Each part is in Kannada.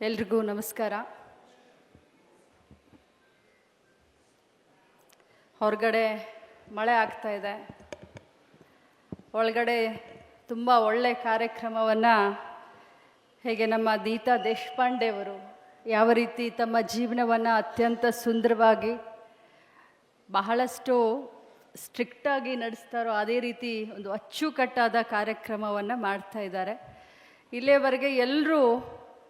ಎಲ್ರಿಗೂ ನಮಸ್ಕಾರ. ಹೊರಗಡೆ ಮಳೆ ಆಗ್ತಾ ಇದೆ. ಒಳಗಡೆ ತುಂಬ ಒಳ್ಳೆ ಕಾರ್ಯಕ್ರಮವನ್ನು ಹೇಗೆ ನಮ್ಮ ದೀತಾ ದೇಶಪಾಂಡೆ ಅವರು ಯಾವ ರೀತಿ ತಮ್ಮ ಜೀವನವನ್ನು ಅತ್ಯಂತ ಸುಂದರವಾಗಿ, ಬಹಳಷ್ಟು ಸ್ಟ್ರಿಕ್ಟಾಗಿ ನಡೆಸ್ತಾರೋ ಅದೇ ರೀತಿ ಒಂದು ಅಚ್ಚುಕಟ್ಟಾದ ಕಾರ್ಯಕ್ರಮವನ್ನು ಮಾಡ್ತಾ ಇದ್ದಾರೆ. ಇಲ್ಲಿಯವರೆಗೆ ಎಲ್ಲರೂ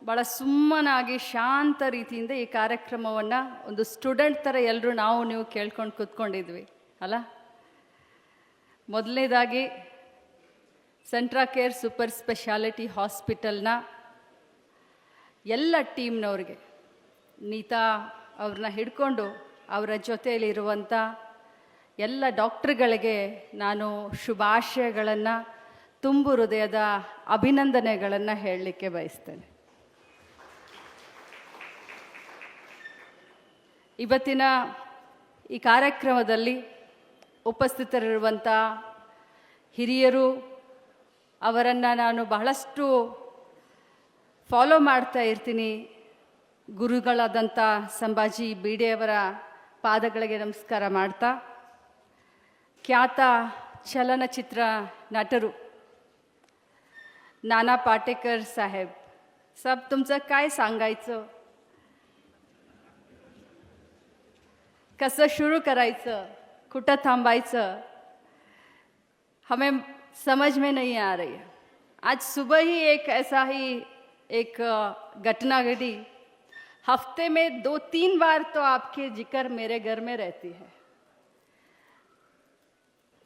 ಭಾಳ ಸುಮ್ಮನಾಗಿ ಶಾಂತ ರೀತಿಯಿಂದ ಈ ಕಾರ್ಯಕ್ರಮವನ್ನು ಒಂದು ಸ್ಟೂಡೆಂಟ್ ಥರ ಎಲ್ಲರೂ ನಾವು, ನೀವು ಕೇಳ್ಕೊಂಡು ಕೂತ್ಕೊಂಡಿದ್ವಿ, ಅಲ್ಲ? ಮೊದಲನೇದಾಗಿ ಸೆಂಟ್ರಾ ಕೇರ್ ಸೂಪರ್ ಸ್ಪೆಷಾಲಿಟಿ ಹಾಸ್ಪಿಟಲ್ನ ಎಲ್ಲ ಟೀಮ್ನವ್ರಿಗೆ, ನೀತಾ ಅವ್ರನ್ನ ಹಿಡ್ಕೊಂಡು ಅವರ ಜೊತೆಯಲ್ಲಿರುವಂಥ ಎಲ್ಲ ಡಾಕ್ಟ್ರುಗಳಿಗೆ ನಾನು ಶುಭಾಶಯಗಳನ್ನು, ತುಂಬು ಹೃದಯದ ಅಭಿನಂದನೆಗಳನ್ನು ಹೇಳಲಿಕ್ಕೆ ಬಯಸ್ತೇನೆ. ಇವತ್ತಿನ ಈ ಕಾರ್ಯಕ್ರಮದಲ್ಲಿ ಉಪಸ್ಥಿತರಿರುವಂಥ ಹಿರಿಯರು ಅವರನ್ನು ನಾನು ಬಹಳಷ್ಟು ಫಾಲೋ ಮಾಡ್ತಾ ಇರ್ತೀನಿ ಗುರುಗಳಾದಂಥ ಸಂಭಾಜಿ ಬೀಡೆಯವರ ಪಾದಗಳಿಗೆ ನಮಸ್ಕಾರ ಮಾಡ್ತಾ ಖ್ಯಾತ ಚಲನಚಿತ್ರ ನಟರು नाना पाटेकर साहेब सब तुमचं काय सांगायचं कसं सुरू करायचं? कुठं थांबायचं? हमें समझ में नहीं आ रही आज सुबह ही एक ऐसा ही एक घटना घटी। हफ़्ते में दो तीन बार तो आपके ज़िक्र मेरे घर में रहती है।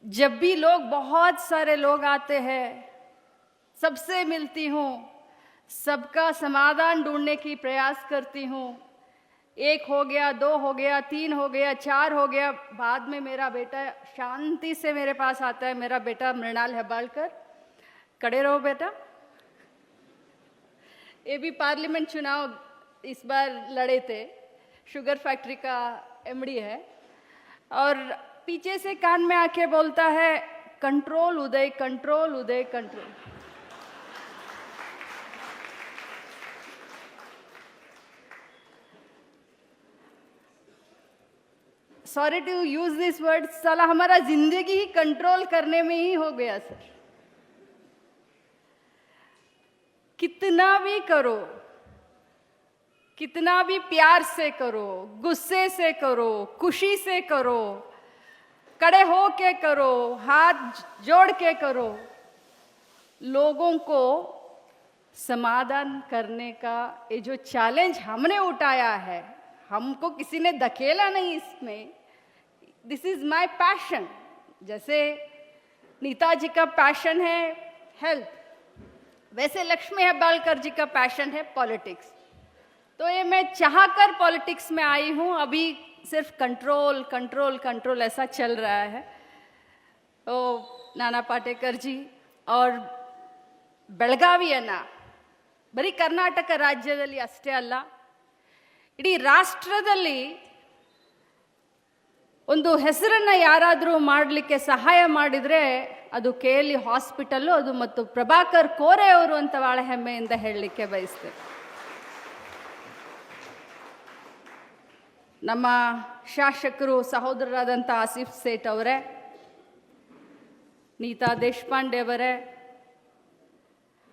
जब भी लोग, बहुत सारे लोग आते हैं, सबसे मिलती हूँ, सबका समाधान ढूँढने की प्रयास करती हूँ एक हो गया, दो हो गया, तीन हो गया, चार हो गया। बाद में मेरा बेटा शांति से मेरे पास आता है। मेरा बेटा मृणाल हेबालकर। खड़े रहो बेटा। ये भी पार्लियामेंट चुनाव इस बार लड़े थे। शुगर फैक्ट्री का एमडी है। और पीछे से कान में आके बोलता है, control Uday control Uday, control. Sorry to use this word साला हमारा ज़िंदगी ही कंट्रोल करने में ही हो गया सर कितना भी करो, कितना भी प्यार से करो, गुस्से से करो, खुशी से करो, कड़े हो के करो, हाथ जोड़ के करो, लोगों को समाधान करने का ये जो चैलेंज हमने उठाया है, हमको किसी ने धकेला नहीं इसमें। दिस इज माय पैशन जैसे नीताजी का पैशन है हेल्थ वैसे लक्ष्मी हेब्बालकर जी का पैशन है पॉलिटिक्स तो ये मैं चाहकर पॉलिटिक्स में आई हूँ अभी सिर्फ कंट्रोल कंट्रोल कंट्रोल ऐसा चल रहा है तो नाना पाटेकर जी और ಬೆಳಗಾವಿಯನ್ನು ಬರೀ ಕರ್ನಾಟಕ ರಾಜ್ಯದಲ್ಲಿ ಅಷ್ಟೇ ಅಲ್ಲ ಇಡೀ ರಾಷ್ಟ್ರದಲ್ಲಿ ಒಂದು ಹೆಸರನ್ನು ಯಾರಾದರೂ ಮಾಡಲಿಕ್ಕೆ ಸಹಾಯ ಮಾಡಿದರೆ ಅದು ಕೆ ಎಲ್ ಇ ಹಾಸ್ಪಿಟಲ್ಲು, ಅದು ಮತ್ತು ಪ್ರಭಾಕರ್ ಕೋರೆ ಅವರು ಅಂತ ಭಾಳ ಹೆಮ್ಮೆಯಿಂದ ಹೇಳಲಿಕ್ಕೆ ಬಯಸ್ತೇನೆ. ನಮ್ಮ ಶಾಸಕರು ಸಹೋದರರಾದಂಥ ಆಸಿಫ್ ಸೇಠ್ ಅವರೇ, ನೀತಾ ದೇಶಪಾಂಡೆ ಅವರೇ,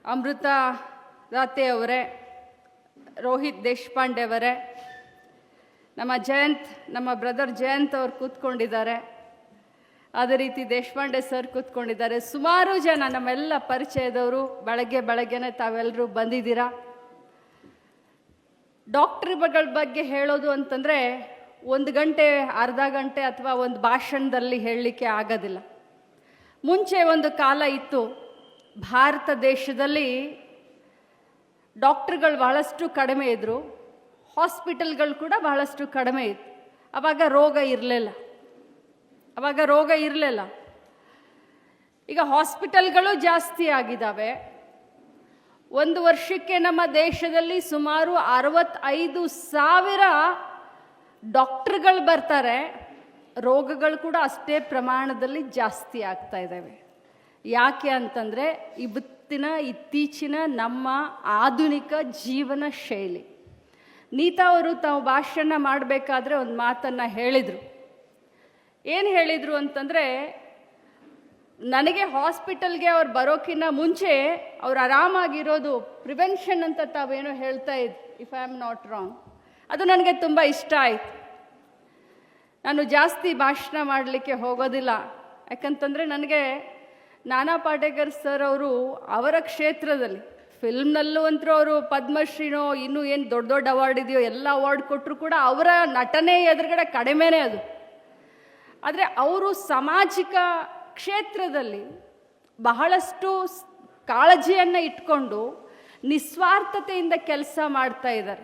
ಅಮೃತ ರಾತೆ ಅವರೇ, ರೋಹಿತ್ ದೇಶಪಾಂಡೆ ಅವರೇ ನಮ್ಮ ಜಯಂತ್, ನಮ್ಮ ಬ್ರದರ್ ಜಯಂತ್ ಅವರು ಕೂತ್ಕೊಂಡಿದ್ದಾರೆ. ಅದೇ ರೀತಿ ದೇಶಪಾಂಡೆ ಸರ್ ಕೂತ್ಕೊಂಡಿದ್ದಾರೆ. ಸುಮಾರು ಜನ ನಮ್ಮೆಲ್ಲ ಪರಿಚಯದವರು ಬೆಳಗ್ಗೆ ಬೆಳಗ್ಗೆನೆ ತಾವೆಲ್ಲರೂ ಬಂದಿದ್ದೀರಾ? ಡಾಕ್ಟ್ರುಗಳ ಬಗ್ಗೆ ಹೇಳೋದು ಅಂತಂದರೆ, ಒಂದು ಗಂಟೆ, ಅರ್ಧ ಗಂಟೆ ಅಥವಾ ಒಂದು ಭಾಷಣದಲ್ಲಿ ಹೇಳಲಿಕ್ಕೆ ಆಗೋದಿಲ್ಲ. ಮುಂಚೆ ಒಂದು ಕಾಲ ಇತ್ತು, ಭಾರತ ದೇಶದಲ್ಲಿ ಡಾಕ್ಟ್ರುಗಳು ಬಹಳಷ್ಟು ಕಡಿಮೆ ಇದ್ದರು ಹಾಸ್ಪಿಟಲ್ಗಳು ಕೂಡ ಬಹಳಷ್ಟು ಕಡಿಮೆ ಇತ್ತು. ಅವಾಗ ರೋಗ ಇರಲಿಲ್ಲ. ಅವಾಗ ರೋಗ ಇರಲಿಲ್ಲ. ಈಗ ಹಾಸ್ಪಿಟಲ್ಗಳು ಜಾಸ್ತಿ ಆಗಿದ್ದಾವೆ ಒಂದು ವರ್ಷಕ್ಕೆ ನಮ್ಮ ದೇಶದಲ್ಲಿ ಸುಮಾರು ಅರವತ್ತೈದು ಸಾವಿರ ಡಾಕ್ಟ್ರುಗಳು ಬರ್ತಾರೆ. ರೋಗಗಳು ಕೂಡ ಅಷ್ಟೇ ಪ್ರಮಾಣದಲ್ಲಿ ಜಾಸ್ತಿ ಆಗ್ತಾ ಇದ್ದಾವೆ ಯಾಕೆ ಅಂತಂದರೆ ಇವ್ ಇವತ್ತಿನ, ಇತ್ತೀಚಿನ ನಮ್ಮ ಆಧುನಿಕ ಜೀವನ ಶೈಲಿ. ನೀತಾ ಅವರು ತಾವು ಭಾಷಣ ಮಾಡಬೇಕಾದ್ರೆ ಒಂದು ಮಾತನ್ನು ಹೇಳಿದರು. ಏನು ಹೇಳಿದರು ಅಂತಂದರೆ, ನನಗೆ ಹಾಸ್ಪಿಟಲ್ಗೆ ಅವ್ರು ಬರೋಕ್ಕಿಂತ ಮುಂಚೆ ಅವ್ರು ಆರಾಮಾಗಿರೋದು ಪ್ರಿವೆನ್ಷನ್ ಅಂತ ತಾವೇನೋ ಹೇಳ್ತಾ ಇದ್ if I am not wrong ಅದು ನನಗೆ ತುಂಬ ಇಷ್ಟ ಆಯಿತು. ನಾನು ಜಾಸ್ತಿ ಭಾಷಣ ಮಾಡಲಿಕ್ಕೆ ಹೋಗೋದಿಲ್ಲ. ಯಾಕಂತಂದರೆ, ನನಗೆ ನಾನಾ ಪಾಟೇಕರ್ ಸರ್ ಅವರು ಅವರ ಕ್ಷೇತ್ರದಲ್ಲಿ ಫಿಲ್ಮ್ನಲ್ಲೂ ಅಂತೂ ಅವರು ಪದ್ಮಶ್ರೀನೋ ಇನ್ನೂ ಏನು ದೊಡ್ಡ ದೊಡ್ಡ ಅವಾರ್ಡ್ ಇದೆಯೋ ಎಲ್ಲ ಅವಾರ್ಡ್ ಕೊಟ್ಟರು ಕೂಡ ಅವರ ನಟನೆ ಎದುರುಗಡೆ ಕಡಿಮೆನೇ ಅದು. ಆದರೆ ಅವರು ಸಾಮಾಜಿಕ ಕ್ಷೇತ್ರದಲ್ಲಿ ಬಹಳಷ್ಟು ಕಾಳಜಿಯನ್ನು ಇಟ್ಕೊಂಡು ನಿಸ್ವಾರ್ಥತೆಯಿಂದ ಕೆಲಸ ಮಾಡ್ತಾ ಇದ್ದಾರೆ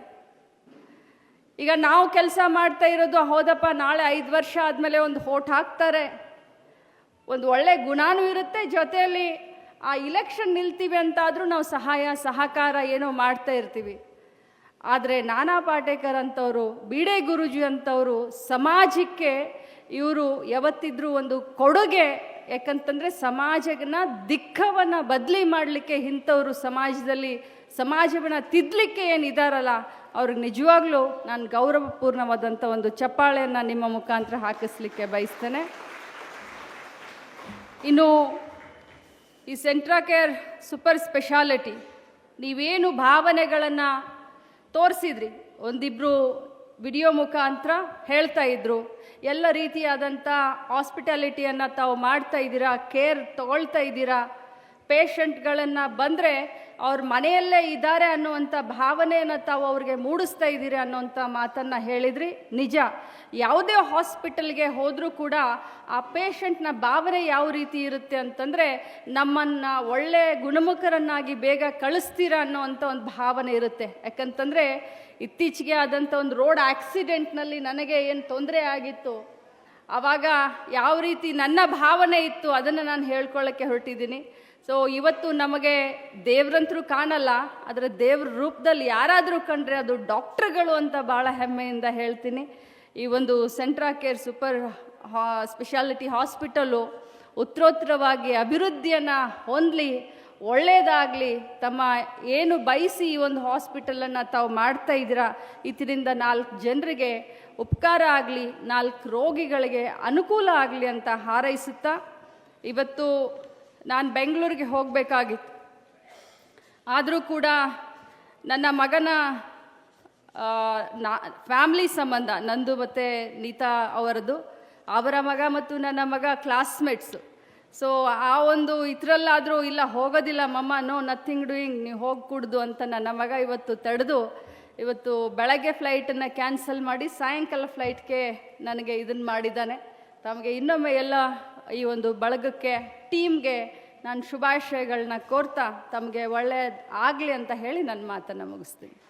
ಈಗ ನಾವು ಕೆಲಸ ಮಾಡ್ತಾ ಇರೋದು ಹೋದಪ್ಪ ನಾಳೆ ಐದು ವರ್ಷ ಆದಮೇಲೆ ಒಂದು ಹೋಟ್ ಹಾಕ್ತಾರೆ. ಒಂದು ಒಳ್ಳೆ ಗುಣನೂ ಇರುತ್ತೆ ಜೊತೆಯಲ್ಲಿ ಆ ಇಲೆಕ್ಷನ್ ನಿಲ್ತೀವಿ ಅಂತಾದರೂ ನಾವು ಸಹಾಯ, ಸಹಕಾರ ಏನೋ ಮಾಡ್ತಾ ಇರ್ತೀವಿ. ಆದರೆ ನಾನಾ ಪಾಟೇಕರ್ ಅಂಥವರು ಬೀಡೆ ಗುರುಜಿ ಅಂಥವರು ಸಮಾಜಕ್ಕೆ ಇವರು ಯಾವತ್ತಿದ್ರೂ ಒಂದು ಕೊಡುಗೆ, ಯಾಕಂತಂದರೆ ಸಮಾಜನ ದಿಕ್ಕವನ್ನು ಬದಲಿ ಮಾಡಲಿಕ್ಕೆ ಇಂಥವರು ಸಮಾಜದಲ್ಲಿ ಸಮಾಜವನ್ನು ತಿದ್ದಲಿಕ್ಕೆ ಏನಿದಾರಲ್ಲ ಅವ್ರಿಗೆ ನಿಜವಾಗ್ಲೂ ನಾನು ಗೌರವಪೂರ್ಣವಾದಂಥ ಒಂದು ಚಪ್ಪಾಳೆಯನ್ನು ನಿಮ್ಮ ಮುಖಾಂತರ ಹಾಕಿಸ್ಲಿಕ್ಕೆ ಬಯಸ್ತೇನೆ. ಇನ್ನು ಈ ಸೆಂಟ್ರಾ ಕೇರ್ ಸೂಪರ್ ಸ್ಪೆಷಾಲಿಟಿ, ನೀವೇನು ಭಾವನೆಗಳನ್ನು ತೋರಿಸಿದ್ರಿ? ಒಂದಿಬ್ಬರು ವಿಡಿಯೋ ಮುಖಾಂತರ ಹೇಳ್ತಾ ಇದ್ರು. ಎಲ್ಲ ರೀತಿಯಾದಂಥ ಹಾಸ್ಪಿಟಾಲಿಟಿಯನ್ನು ತಾವು ಮಾಡ್ತಾ ಇದ್ದೀರಾ, ಕೇರ್ ತಗೊಳ್ತಾ ಇದ್ದೀರಾ? ಪೇಷಂಟ್ಗಳನ್ನು ಬಂದರೆ ಅವ್ರ ಮನೆಯಲ್ಲೇ ಇದ್ದಾರೆ ಅನ್ನುವಂಥ ಭಾವನೆಯನ್ನು ತಾವು ಅವ್ರಿಗೆ ಮೂಡಿಸ್ತಾ ಇದ್ದೀರಿ ಅನ್ನೋಂಥ ಮಾತನ್ನು ಹೇಳಿದ್ರಿ. ನಿಜ. ಯಾವುದೇ ಹಾಸ್ಪಿಟಲ್ಗೆ ಹೋದರೂ ಕೂಡ ಆ ಪೇಷಂಟ್ನ ಭಾವನೆ ಯಾವ ರೀತಿ ಇರುತ್ತೆ ಅಂತಂದರೆ ನಮ್ಮನ್ನು ಒಳ್ಳೆ ಗುಣಮುಖರನ್ನಾಗಿ ಬೇಗ ಕಳಿಸ್ತೀರ ಅನ್ನೋವಂಥ ಒಂದು ಭಾವನೆ ಇರುತ್ತೆ. ಯಾಕಂತಂದರೆ ಇತ್ತೀಚೆಗೆ ಆದಂಥ ಒಂದು ರೋಡ್ ಆಕ್ಸಿಡೆಂಟ್ನಲ್ಲಿ ನನಗೆ ಏನು ತೊಂದರೆ ಆಗಿತ್ತು, ಆವಾಗ ಯಾವ ರೀತಿ ನನ್ನ ಭಾವನೆ ಇತ್ತು ಅದನ್ನು ನಾನು ಹೇಳ್ಕೊಳ್ಳೋಕ್ಕೆ ಹೊರಟಿದ್ದೀನಿ. ಸೊ ಇವತ್ತು ನಮಗೆ ದೇವ್ರಂತರೂ ಕಾಣಲ್ಲ, ಆದರೆ ದೇವ್ರ ರೂಪದಲ್ಲಿ ಯಾರಾದರೂ ಕಂಡ್ರೆ ಅದು ಡಾಕ್ಟ್ರುಗಳು ಅಂತ ಭಾಳ ಹೆಮ್ಮೆಯಿಂದ ಹೇಳ್ತೀನಿ. ಈ ಒಂದು ಸೆಂಟ್ರಾ ಕೇರ್ ಸೂಪರ್ ಹಾ, ಸ್ಪೆಷಾಲಿಟಿ ಹಾಸ್ಪಿಟಲು ಉತ್ತರೋತ್ತರವಾಗಿ ಅಭಿವೃದ್ಧಿಯನ್ನು ಹೊಂದಲಿ ಒಳ್ಳೆಯದಾಗಲಿ ತಮ್ಮ ಏನು ಬಯಸಿ ಈ ಒಂದು ಹಾಸ್ಪಿಟಲನ್ನು ತಾವು ಮಾಡ್ತಾ ಇದ್ದೀರಾ ಇದರಿಂದ ನಾಲ್ಕು ಜನರಿಗೆ ಉಪಕಾರ ಆಗಲಿ, ನಾಲ್ಕು ರೋಗಿಗಳಿಗೆ ಅನುಕೂಲ ಆಗಲಿ ಅಂತ ಹಾರೈಸುತ್ತಾ, ಇವತ್ತು ನಾನು ಬೆಂಗಳೂರಿಗೆ ಹೋಗಬೇಕಾಗಿತ್ತು. ಆದರೂ ಕೂಡ ನನ್ನ ಮಗನ ನಾ, ಫ್ಯಾಮ್ಲಿ ಸಂಬಂಧ, ನಂದು ಮತ್ತು ನೀತಾ ಅವರದ್ದು ಅವರ ಮಗ ಮತ್ತು ನನ್ನ ಮಗ ಕ್ಲಾಸ್ಮೇಟ್ಸು ಸೊ ಆ ಒಂದು ಇದರಲ್ಲಾದರೂ ಇಲ್ಲ, ಹೋಗೋದಿಲ್ಲ, ಮಮ್ಮ ನೋ ನಥಿಂಗ್ ಡೂಯಿಂಗ್ ನೀವು ಹೋಗಿ ಕುಡ್ದು ಅಂತ ನನ್ನ ಮಗ ಇವತ್ತು ತಡೆದು, ಇವತ್ತು ಬೆಳಗ್ಗೆ ಫ್ಲೈಟನ್ನು ಕ್ಯಾನ್ಸಲ್ ಮಾಡಿ, ಸಾಯಂಕಾಲ ಫ್ಲೈಟ್ಗೆ ನನಗೆ ಇದನ್ನು ಮಾಡಿದ್ದಾನೆ. ತಮಗೆ ಇನ್ನೊಮ್ಮೆ ಎಲ್ಲ ಈ ಒಂದು ಬಳಗಕ್ಕೆ, ಟೀಮ್ಗೆ ನಾನು ಶುಭಾಶಯಗಳನ್ನ ಕೋರ್ತಾ ತಮಗೆ ಒಳ್ಳೆಯದು ಆಗಲಿ ಅಂತ ಹೇಳಿ ನನ್ನ ಮಾತನ್ನು ಮುಗಿಸ್ತೀನಿ.